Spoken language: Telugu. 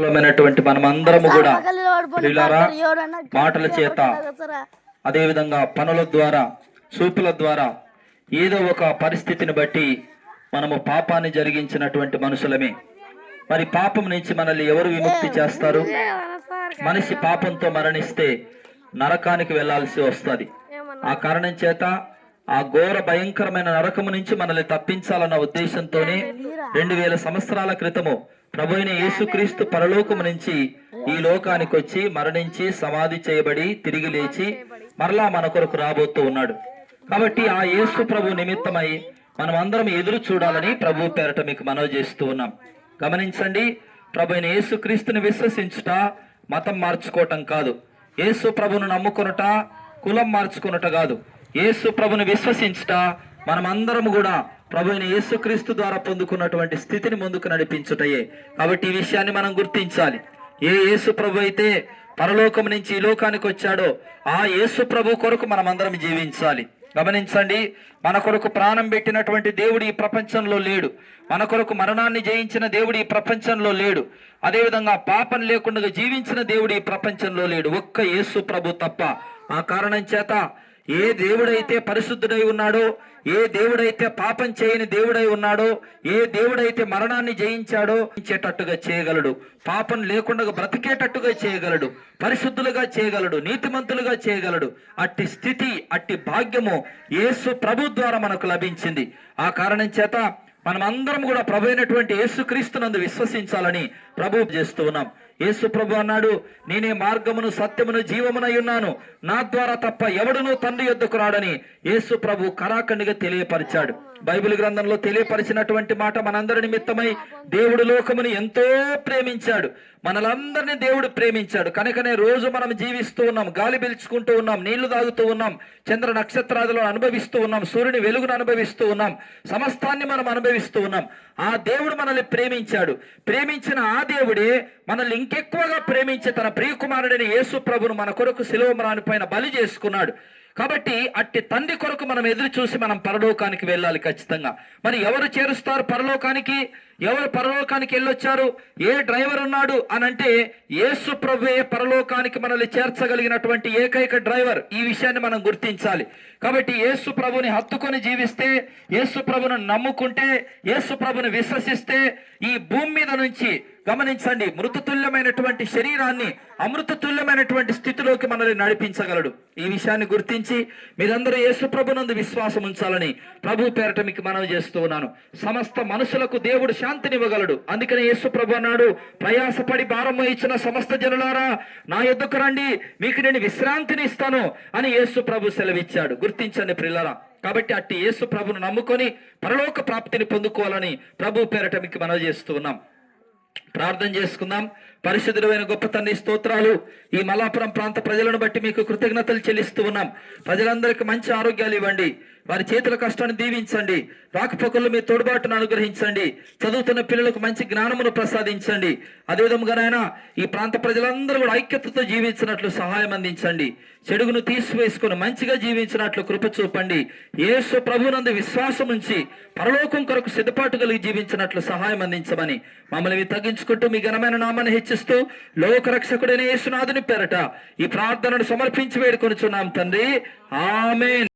మూలమైనటువంటి మనమందరము కూడా ప్రియులారా మాటల చేత అదేవిధంగా పనుల ద్వారా చూపుల ద్వారా ఏదో ఒక పరిస్థితిని బట్టి మనము పాపాన్ని జరిగించినటువంటి మనుషులమే. మరి పాపం నుంచి మనల్ని ఎవరు విముక్తి చేస్తారు? మనిషి పాపంతో మరణిస్తే నరకానికి వెళ్ళాల్సి వస్తుంది. ఆ కారణం చేత ఆ ఘోర భయంకరమైన నరకము నుంచి మనల్ని తప్పించాలన్న ఉద్దేశంతోనే రెండు వేల సంవత్సరాల క్రితము ప్రభు అయిన యేసుక్రీస్తు పరలోకము నుంచి ఈ లోకానికి వచ్చి మరణించి సమాధి చేయబడి తిరిగి లేచి మరలా మన కొరకు రాబోతూ ఉన్నాడు. కాబట్టి ఆ యేసు ప్రభు నిమిత్తమై మనం అందరం ఎదురు చూడాలని ప్రభు పేరట మీకు మనవి చేస్తూ ఉన్నాం. గమనించండి ప్రభు అయిన యేసుక్రీస్తుని విశ్వసించుట మతం మార్చుకోవటం కాదు. యేసు ప్రభును నమ్ముకొనుట కులం మార్చుకొనుట కాదు. యేసు ప్రభుని విశ్వసించుట మనమందరం కూడా ప్రభు అయిన యేసుక్రీస్తు ద్వారా పొందుకున్నటువంటి స్థితిని ముందుకు నడిపించుటయే. కాబట్టి ఈ విషయాన్ని మనం గుర్తించాలి. ఏ యేసు ప్రభు అయితే పరలోకం నుంచి ఈ లోకానికి వచ్చాడో ఆ యేసు ప్రభు కొరకు మనం అందరం జీవించాలి. గమనించండి మన కొరకు ప్రాణం పెట్టినటువంటి దేవుడు ఈ ప్రపంచంలో లేడు. మన కొరకు మరణాన్ని జయించిన దేవుడు ఈ ప్రపంచంలో లేడు. అదేవిధంగా పాపం లేకుండా జీవించిన దేవుడు ఈ ప్రపంచంలో లేడు. ఒక్క యేసు ప్రభు తప్ప. ఆ కారణం చేత ఏ దేవుడైతే పరిశుద్ధుడై ఉన్నాడో ఏ దేవుడైతే పాపం చేయని దేవుడై ఉన్నాడో ఏ దేవుడైతే మరణాన్ని జయించాడో ఇచ్చేటట్టుగా చేయగలడు. పాపం లేకుండా బ్రతికేటట్టుగా చేయగలడు. పరిశుద్ధులుగా చేయగలడు. నీతిమంతులుగా చేయగలడు. అట్టి స్థితి అట్టి భాగ్యము యేసు ప్రభు ద్వారా మనకు లభించింది. ఆ కారణం చేత మనమందరం కూడా ప్రభు అయినటువంటి యేసుక్రీస్తునందు విశ్వసించాలని ప్రభు చేస్తూ ఉన్నాం. యేసుప్రభు అన్నాడు నేనే మార్గమును సత్యమును జీవమునై ఉన్నాను. నా ద్వారా తప్ప ఎవడునూ తండ్రి యొద్దకు రాడని యేసు ప్రభు కరాఖండిగా తెలియపరిచాడు. బైబిల్ గ్రంథంలో తెలియపరిచినటువంటి మాట మనందరి నిమిత్తమై దేవుడు లోకముని ఎంతో ప్రేమించాడు. మనలందరినీ దేవుడు ప్రేమించాడు. కనుకనే రోజు మనం జీవిస్తూ ఉన్నాం గాలి పీల్చుకుంటూ ఉన్నాం నీళ్ళు తాగుతూ ఉన్నాం చంద్ర నక్షత్రాదులను అనుభవిస్తూ ఉన్నాం సూర్యుని వెలుగును అనుభవిస్తూ ఉన్నాం సమస్తాన్ని మనం అనుభవిస్తూ ఉన్నాం. ఆ దేవుడు మనల్ని ప్రేమించాడు. ప్రేమించిన ఆ దేవుడే మనల్ని ఇంకెక్కువగా ప్రేమించి తన ప్రియకుమారుడైన యేసు ప్రభును మన కొరకు శిలువ పైన బలి చేసుకున్నాడు. కాబట్టి అట్టి తండ్రి కొరకు మనం ఎదురు చూసి మనం పరలోకానికి వెళ్ళాలి ఖచ్చితంగా. మరి ఎవరు చేరుస్తారు పరలోకానికి? ఎవరు పరలోకానికి వెళ్ళొచ్చారు? ఏ డ్రైవర్ ఉన్నాడు? అని అంటే యేసు ప్రభువే పరలోకానికి మనల్ని చేర్చగలిగినటువంటి ఏకైక డ్రైవర్. ఈ విషయాన్ని మనం గుర్తించాలి. కాబట్టి యేసు ప్రభుని హత్తుకొని జీవిస్తే యేసు ప్రభును నమ్ముకుంటే యేసు ప్రభుని విశ్వసిస్తే ఈ భూమి మీద నుంచి గమనించండి. మృతతుల్యమైనటువంటి శరీరాన్ని అమృతతుల్యమైనటువంటి స్థితిలోకి మనల్ని నడిపించగలడు. ఈ విషయాన్ని గుర్తించి మీరందరూ యేసు ప్రభునందు విశ్వాసం ఉంచాలని ప్రభు పేరట మీకు మనవి చేస్తూ ఉన్నాను. సమస్త మనుషులకు దేవుడు శాంతినివ్వగలడు అందుకనే యేసు ప్రభు అన్నాడు ప్రయాసపడి భారము ఇచ్చిన సమస్త జనులారా నా ఎద్దుకు రండి మీకు నేను విశ్రాంతిని ఇస్తాను అని యేసు ప్రభు సెలవిచ్చాడు. గుర్తించండి ప్రిల్లరా కాబట్టి అట్టి యేసు ప్రభును నమ్ముకొని పరలోక ప్రాప్తిని పొందుకోవాలని ప్రభు పేరట మీకు మనవి చేస్తూ ఉన్నాం. ప్రార్థన చేసుకుందాం. పరిశుద్ధుడైన గొప్ప తండ్రి స్తోత్రాలు. ఈ మలాపురం ప్రాంత ప్రజలను బట్టి మీకు కృతజ్ఞతలు చెల్లిస్తూ ఉన్నాం. ప్రజలందరికీ మంచి ఆరోగ్యాలు ఇవ్వండి. వారి చేతుల కష్టాన్ని దీవించండి. రాకపోకల్లో మీ తోడుబాటును అనుగ్రహించండి. చదువుతున్న పిల్లలకు మంచి జ్ఞానమును ప్రసాదించండి. అదేవిధంగానైనా ఈ ప్రాంత ప్రజలందరూ కూడా ఐక్యతతో జీవించినట్లు సహాయం అందించండి. చెడుగును తీసివేసుకుని మంచిగా జీవించినట్లు కృప చూపండి. యేసు ప్రభునందు విశ్వాసం నుంచి పరలోకం కొరకు సిద్ధపాటు కలిగి జీవించినట్లు సహాయం అందించమని మమ్మల్ని తగ్గించుకుంటూ మీ ఘనమైన నామాన్ని హెచ్చిస్తూ లోకరక్షకుడైన యేసునాథుని పేరట ఈ ప్రార్థనను సమర్పించి వేడుకొనిచున్నాం తండ్రి. ఆమె